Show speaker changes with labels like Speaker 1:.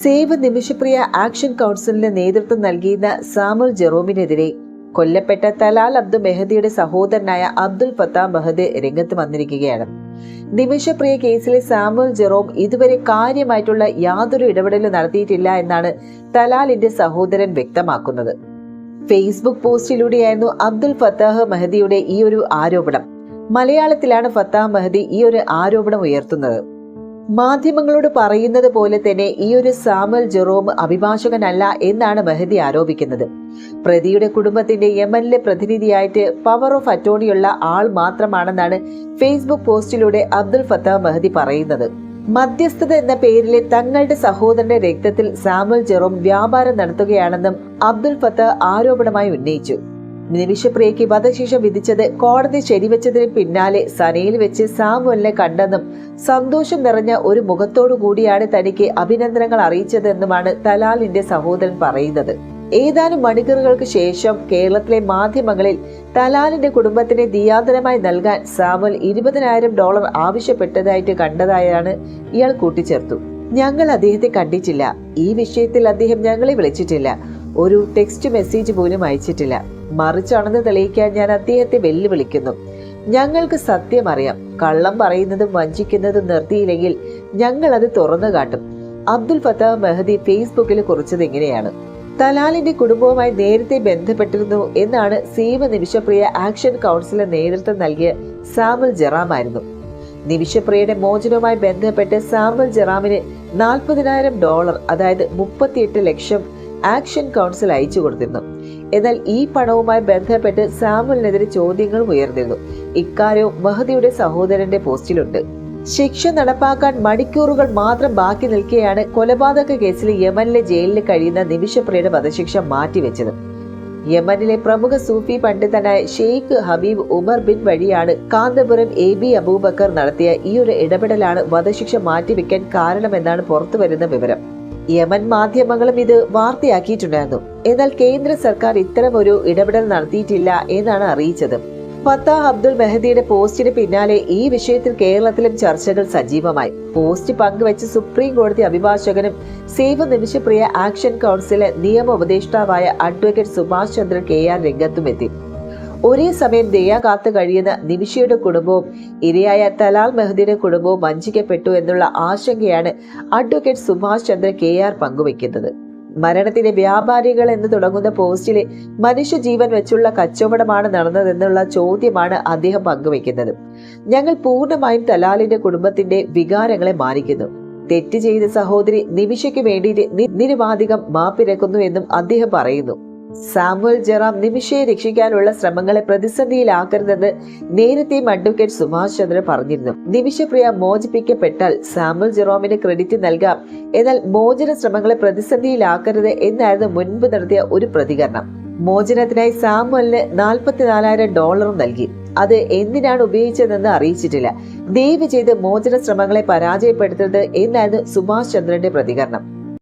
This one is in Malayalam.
Speaker 1: സേവ് നിമിഷപ്രിയ ആക്ഷൻ കൗൺസിലിന് നേതൃത്വം നൽകിയിരുന്ന സാമുൽ ജെറോമിനെതിരെ കൊല്ലപ്പെട്ട തലാൽ അബ്ദുൾ മെഹദിയുടെ സഹോദരനായ അബ്ദുൽ ഫത്താ മെഹദ് രംഗത്ത് വന്നിരിക്കുകയാണ്. നിമിഷപ്രിയ കേസിലെ സാമുൽ ജെറോം ഇതുവരെ കാര്യമായിട്ടുള്ള യാതൊരു ഇടപെടലും നടത്തിയിട്ടില്ല എന്നാണ് തലാലിന്റെ സഹോദരൻ വ്യക്തമാക്കുന്നത്. ഫേസ്ബുക്ക് പോസ്റ്റിലൂടെയായിരുന്നു അബ്ദുൽ ഫത്താഹ് മെഹദിയുടെ ഈ ഒരു ആരോപണം. മലയാളത്തിലാണ് ഫത്താഹ് മെഹദി ഈ ഒരു ആരോപണം ഉയർത്തുന്നത്. മാധ്യമങ്ങളോട് പറയുന്നത് പോലെ തന്നെ ഈ ഒരു സാമൽ ജെറോം അഭിഭാഷകനല്ല എന്നാണ് മെഹദി ആരോപിക്കുന്നത്. പ്രതിയുടെ കുടുംബത്തിന്റെ യമനിലെ പ്രതിനിധിയായിട്ട് പവർ ഓഫ് അറ്റോർണിയുള്ള ആൾ മാത്രമാണെന്നാണ് ഫേസ്ബുക്ക് പോസ്റ്റിലൂടെ അബ്ദുൽ ഫത്താഹ് മെഹദി പറയുന്നത്. മധ്യസ്ഥത എന്ന പേരിലെ തങ്ങളുടെ സഹോദരന്റെ രക്തത്തിൽ സാമുൽ ജെറോം വ്യാപാരം നടത്തുകയാണെന്നും അബ്ദുൽ ഫത്താഹ് ആരോപണമായി ഉന്നയിച്ചു. നിമിഷപ്രിയയ്ക്ക് വധശിക്ഷ വിധിച്ചത് കോടതി ശരിവെച്ചതിന് പിന്നാലെ സനയിൽ വെച്ച് സാമുവലിനെ കണ്ടെന്നും സന്തോഷം നിറഞ്ഞ ഒരു മുഖത്തോടു കൂടിയാണ് തനിക്ക് അഭിനന്ദനങ്ങൾ അറിയിച്ചതെന്നുമാണ് തലാലിന്റെ സഹോദരൻ പറയുന്നത്. ഏതാനും മണിക്കൂറുകൾക്ക് ശേഷം കേരളത്തിലെ മാധ്യമങ്ങളിൽ തലാലിന്റെ കുടുംബത്തിന് ദിയാദനമായി നൽകാൻ സാമുൽ ഇരുപതിനായിരം ഡോളർ ആവശ്യപ്പെട്ടതായിട്ട് കണ്ടതായാണ് ഇയാൾ കൂട്ടിച്ചേർത്തു. ഞങ്ങൾ അദ്ദേഹത്തെ കണ്ടിട്ടില്ല. ഈ വിഷയത്തിൽ അദ്ദേഹം ഞങ്ങളെ വിളിച്ചിട്ടില്ല. ഒരു ടെക്സ്റ്റ് മെസ്സേജ് പോലും അയച്ചിട്ടില്ല. മറിച്ചാണെന്ന് തെളിയിക്കാൻ ഞാൻ അദ്ദേഹത്തെ വെല്ലുവിളിക്കുന്നു. ഞങ്ങൾക്ക് സത്യം അറിയാം കള്ളം പറയുന്നതും വഞ്ചിക്കുന്നതും നിർത്തിയില്ലെങ്കിൽ ഞങ്ങൾ അത് തുറന്നു കാട്ടും. അബ്ദുൽ ഫത്താഹ് മെഹദി ഫേസ്ബുക്കിൽ കുറിച്ചത് ഇങ്ങനെയാണ്. തലാലിന്റെ കുടുംബവുമായി നേരത്തെ ബന്ധപ്പെട്ടിരുന്നു എന്നാണ് സീമ നിമിഷപ്രിയ ആക്ഷൻ കൗൺസിലിന് നേതൃത്വം നൽകിയ സാമുൽ ജറാമായിരുന്നു നിമിഷപ്രിയയുടെ മോചനവുമായി ബന്ധപ്പെട്ട് സാമുൽ ജറാമിന് നാൽപ്പതിനായിരം ഡോളർ അതായത് മുപ്പത്തിയെട്ട് ലക്ഷം ആക്ഷൻ കൗൺസിൽ അയച്ചു കൊടുത്തിരുന്നു. എന്നാൽ ഈ പണവുമായി ബന്ധപ്പെട്ട് സാമുലിനെതിരെ ചോദ്യങ്ങൾ ഉയർന്നിരുന്നു. ഇക്കാര്യവും മഹദിയുടെ സഹോദരന്റെ പോസ്റ്റിലുണ്ട്. ശിക്ഷ നടപ്പാക്കാൻ മണിക്കൂറുകൾ മാത്രം ബാക്കി നിൽക്കെയാണ് കൊലപാതക കേസിൽ യമനിലെ ജയിലിൽ കഴിയുന്ന നിമിഷപ്രിയുടെ വധശിക്ഷ മാറ്റിവെച്ചത്. യമനിലെ പ്രമുഖ സൂഫി പണ്ഡിതനായ ഷെയ്ഖ് ഹബീബ് ഉമർ ബിൻ വഴിയാണ് കാന്തപുരം എ ബി അബൂബക്കർ നടത്തിയ ഈ ഒരു ഇടപെടലാണ് വധശിക്ഷ മാറ്റിവെക്കാൻ കാരണമെന്നാണ് പുറത്തുവരുന്ന വിവരം. യമൻ മാധ്യമങ്ങളും ഇത് വാർത്തയാക്കിയിട്ടുണ്ടായിരുന്നു. എന്നാൽ കേന്ദ്ര സർക്കാർ ഇത്തരം ഒരു ഇടപെടൽ നടത്തിയിട്ടില്ല എന്നാണ് അറിയിച്ചത്. ഫത്താ അബ്ദുൾ മെഹദിയുടെ പോസ്റ്റിന് പിന്നാലെ ഈ വിഷയത്തിൽ കേരളത്തിലും ചർച്ചകൾ സജീവമായി. പോസ്റ്റ് പങ്കുവച്ച് സുപ്രീം കോടതി അഭിഭാഷകനും സേവ് നിമിഷപ്രിയ ആക്ഷൻ കൗൺസിലെ നിയമ ഉപദേഷ്ടാവായ advocate Subhash Chandran K R രംഗത്തുമെത്തി. ഒരേ സമയം ദയ കാത്തു കഴിയുന്ന നിമിഷയുടെ കുടുംബവും ഇരയായ തലാൽ മെഹദിയുടെ കുടുംബവും വഞ്ചിക്കപ്പെട്ടു എന്നുള്ള ആശങ്കയാണ് advocate Subhash Chandra K R പങ്കുവയ്ക്കുന്നത്. മരണത്തിന്റെ വ്യാപാരികൾ എന്ന് തുടങ്ങുന്ന പോസ്റ്റിലെ മനുഷ്യജീവൻ വെച്ചുള്ള കച്ചവടമാണ് നടന്നതെന്നുള്ള ചോദ്യമാണ് അദ്ദേഹം പങ്കുവയ്ക്കുന്നത്. ഞങ്ങൾ പൂർണമായും തലാലിന്റെ കുടുംബത്തിന്റെ വികാരങ്ങളെ മാനിക്കുന്നു. തെറ്റ് ചെയ്ത സഹോദരി നിമിഷയ്ക്ക് വേണ്ടിയിട്ട് നിരുപാധികം മാപ്പിരക്കുന്നു എന്നും അദ്ദേഹം പറയുന്നു. സാമുവൽ ജറാം നിമിഷയെ രക്ഷിക്കാനുള്ള ശ്രമങ്ങളെ പ്രതിസന്ധിയിലാക്കരുതെന്ന് നേരത്തെയും അഡ്വക്കേറ്റ് സുഭാഷ് ചന്ദ്ര പറഞ്ഞിരുന്നു. നിമിഷപ്രിയ മോചിപ്പിക്കപ്പെട്ടാൽ സാമുവൽ ജെറോമിന് ക്രെഡിറ്റ് നൽകാം. എന്നാൽ മോചന ശ്രമങ്ങളെ പ്രതിസന്ധിയിലാക്കരുത് എന്നായിരുന്നു മുൻപ് നടത്തിയ ഒരു പ്രതികരണം. മോചനത്തിനായി സാമുവലിന് നാൽപ്പത്തിനാലായിരം ഡോളറും നൽകി. അത് എന്തിനാണ് ഉപയോഗിച്ചതെന്ന് അറിയിച്ചിട്ടില്ല. ദയവ് ചെയ്ത് മോചന ശ്രമങ്ങളെ പരാജയപ്പെടുത്തരുത് എന്നായിരുന്നു സുഭാഷ് ചന്ദ്രന്റെ പ്രതികരണം.